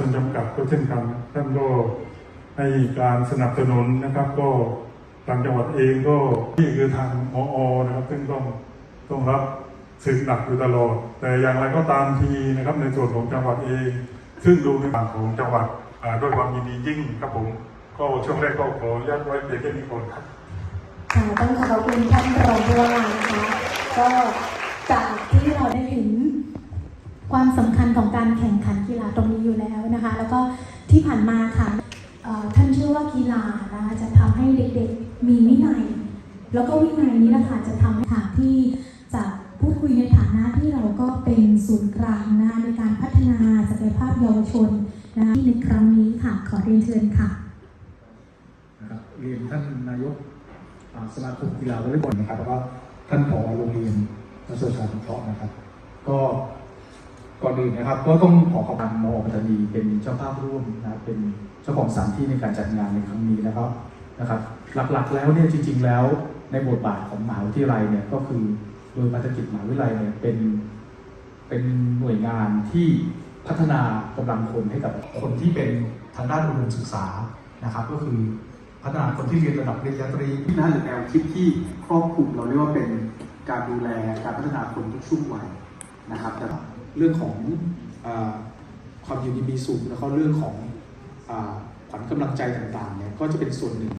ชนจำกัดก็เช่นกัน ท่านก็ให้การสนับสนุนนะครับ ก็ทางจังหวัดเองก็นี่คือทางมอนะครับ ซึ่งต้องต้องรับสึกหนักอยู่ตลอด แต่อย่างไรก็ตามทีนะครับ ในส่วนของจังหวัดเอง ซึ่งดูในฝั่งของจังหวัดด้วยความยินดียิ่งครับผมก็ช่วงแรกก็ขออนุญาตไว้เพียงแค่นี้ก่อนครับค่ะต้องขอบคุณท่านรองผู้ว่านะคะก็จากที่เราได้เห็นความสำคัญของการแข่งขันกีฬาตรงนี้ ที่ผ่านมาค่ะท่านเชื่อว่ากีฬานะคะจะทำให้เด็กๆมีวินัย แล้วก็วินัยนี้แหละค่ะจะทำให้ค่ะที่จะพูดคุยในฐานะที่เราก็เป็นศูนย์กลางนะในการพัฒนาศักยภาพเยาวชนนะที่ในครั้งนี้ค่ะขอเรียนเชิญค่ะนะครับเรียนท่านนายกสมาคมกีฬาวอลเลย์บอลนะครับแล้วก็ท่านผอโรงเรียนนักศึกษาสงเคราะห์นะครับ ก็ ก่อนอื่นนะครับ ก็ต้องขอขอบคุณมอปัตตานีเป็นเจ้าภาพร่วมนะครับเป็นเจ้าของสถานที่ในการจัดงานในครั้งนี้นะครับนะครับ หลักๆแล้วเนี่ยจริง ๆ แล้วในบทบาทของมหาวิทยาลัยเนี่ยก็คือโดยภารกิจมหาวิทยาลัยเนี่ยเป็นเป็นหน่วยงานที่พัฒนากำลังคนให้กับคนที่เป็นทางด้านอุดมศึกษานะครับ ก็คือพัฒนาคนที่เรียนระดับปริญญาตรีที่นั่นหรือแนวคิดที่ครอบคลุมเราเรียกว่าเป็นการดูแลการพัฒนาคนทุกช่วงวัย นะครับแต่เรื่องของอความอยู่ดีมีสุขแล้วก็เรื่องของอขวัญกำลังใจต่างๆเนี่ยก็จะเป็นส่วนหนึ่ง